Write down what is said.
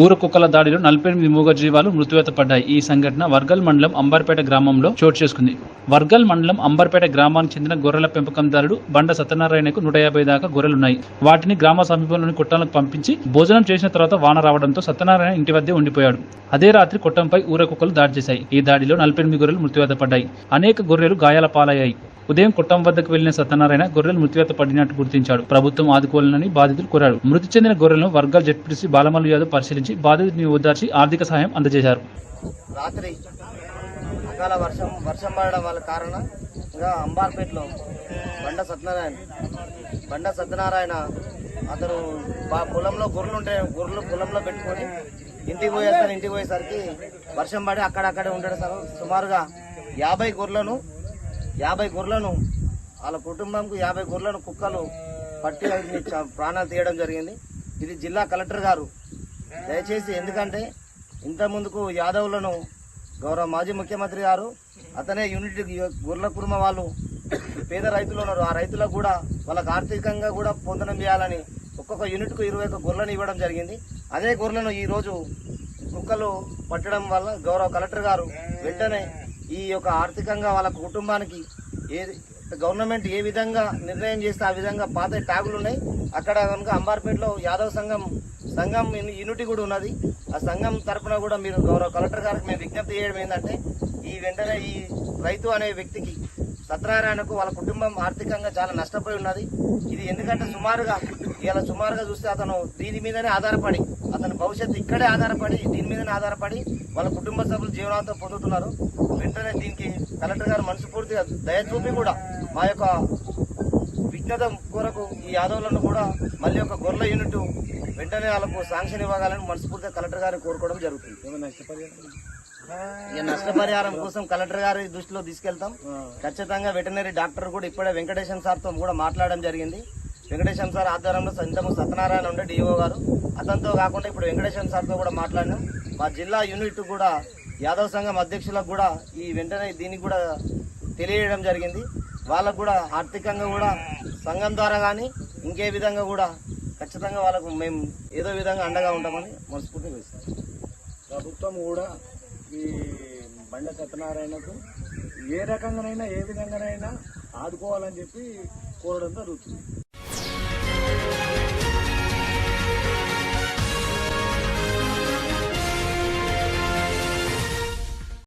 ఊర కుక్కల దాడిలో నలభై ఎనిమిది మూగ జీవాలు పడ్డాయి. ఈ సంఘటన వర్గల్ మండలం అంబర్పేట గ్రామంలో చోటు చేసుకుంది. వర్గల్ మండలం అంబర్పేట గ్రామానికి చెందిన గొర్రెల పెంపకందారుడు బండ సత్యనారాయణకు నూట యాభై దాకా గొర్రెలున్నాయి. వాటిని గ్రామ సమీపంలోని కుట్టాలకు పంపించి భోజనం చేసిన తర్వాత వాన రావడంతో సత్యనారాయణ ఇంటి వద్దే ఉండిపోయాడు. అదే రాత్రి కుట్టంపై ఊర కుక్కలు దాడి చేశాయి. ఈ దాడిలో నలభై ఎనిమిది గొర్రెలు మృతివేత పడ్డాయి. అనేక గొర్రెలు గాయాల పాలయ్యాయి. ఉదయం కుట్టం వద్దకు వెళ్ళిన సత్యనారాయణ గొర్రెలు మృతివేత పడినట్టు గుర్తించాడు. ప్రభుత్వం ఆదుకోవాలని బాధితులు కోరారు. మృతి చెందిన గొర్రెలను వర్గాలు జడ్పీసీ బాలమల్లు యాదవ్ పరిశీలించి బాధితుడిని ఓదార్చి ఆర్థిక సహాయం అందజేశారు. రాత్రి అకాల వర్షం వర్షం పడడం వల్ల కారణంగా అంబార్పేటలో బండ సత్యనారాయణ బండ సత్యనారాయణ అతను బా- పొలంలో గొర్రెలు ఉంటే గొర్రెలు పొలంలో పెట్టుకొని ఇంటికి పోయేస్తాను ఇంటికి పోయేసరికి వర్షం పడి అక్కడక్కడే ఉంటాడు సార్. సుమారుగా యాభై గొర్రెలను యాభై గొర్రెలను వాళ్ళ కుటుంబంకు యాభై గొర్రెలను కుక్కలు పట్టి ప్రాణాలు తీయడం జరిగింది. ఇది జిల్లా కలెక్టర్ గారు దయచేసి ఎందుకంటే ఇంత ముందుకు యాదవులను గౌరవ మాజీ ముఖ్యమంత్రి గారు అతనే యూనిట్ గుర్ల కుర్మ వాళ్ళు పేద రైతులు ఉన్నారు ఆ రైతులకు కూడా వాళ్ళకు ఆర్థికంగా కూడా పొందడం చేయాలని ఒక్కొక్క యూనిట్కు ఇరవై ఒక్క గొర్రెలను ఇవ్వడం జరిగింది. అదే గొర్రెలను ఈరోజు కుక్కలు పట్టడం వల్ల గౌరవ కలెక్టర్ గారు వెంటనే ఈ యొక్క ఆర్థికంగా వాళ్ళ కుటుంబానికి ఏది గవర్నమెంట్ ఏ విధంగా నిర్ణయం చేస్తే ఆ విధంగా పాత ట్యాగులు ఉన్నాయి. అక్కడ కనుక అంబార్పేటలో యాదవ్ సంఘం సంఘం యూనిటీ కూడా ఉన్నది. ఆ సంఘం తరఫున కూడా మీరు గౌరవ కలెక్టర్ గారికి మేము విజ్ఞప్తి చేయడం ఏంటంటే ఈ వెంటనే ఈ రైతు అనే వ్యక్తికి సత్యనారాయణకు వాళ్ళ కుటుంబం ఆర్థికంగా చాలా నష్టపోయి ఉన్నది. ఇది ఎందుకంటే సుమారుగా ఇలా సుమారుగా చూస్తే అతను దీని మీదనే ఆధారపడి అతని భవిష్యత్తు ఇక్కడే ఆధారపడి దీని మీదనే ఆధారపడి వాళ్ళ కుటుంబ సభ్యులు జీవనాంతం పొందుతున్నారు. వెంటనే దీనికి కలెక్టర్ గారు మనస్ఫూర్తిగా దయచూపి కూడా మా యొక్క విజ్ఞత కొరకు ఈ యాదవులను కూడా మళ్ళీ ఒక గొర్రెల యూనిట్ వెంటనే వాళ్ళకు శాంక్షన్ ఇవ్వగాలని మనస్ఫూర్తిగా కలెక్టర్ గారిని కోరుకోవడం జరుగుతుంది. ఇక నష్టపరిహారం కోసం కలెక్టర్ గారి దృష్టిలో తీసుకెళ్తాం. ఖచ్చితంగా వెటనరీ డాక్టర్ కూడా ఇప్పుడే వెంకటేశం సార్తో కూడా మాట్లాడడం జరిగింది. వెంకటేశం సార్ ఆధ్వర్యంలో ఇంతకు సత్యనారాయణ ఉండే డిఓ గారు. అతనితో కాకుండా ఇప్పుడు వెంకటేశం సార్తో కూడా మాట్లాడినాం. మా జిల్లా యూనిట్ కూడా యాదవ్ సంఘం అధ్యక్షులకు కూడా ఈ వెంటనే దీనికి కూడా తెలియజేయడం జరిగింది. వాళ్ళకు కూడా ఆర్థికంగా కూడా సంఘం ద్వారా కానీ ఇంకే విధంగా కూడా ఖచ్చితంగా వాళ్ళకు మేము ఏదో విధంగా అండగా ఉంటామని మనస్ఫూర్తిగా ఇస్తాం ప్రభుత్వం కూడా బండ సత్యనారాయణకు ఏ రకంగానైనా ఏ విధంగానైనా ఆదుకోవాలని చెప్పి కోరడం జరుగుతుంది.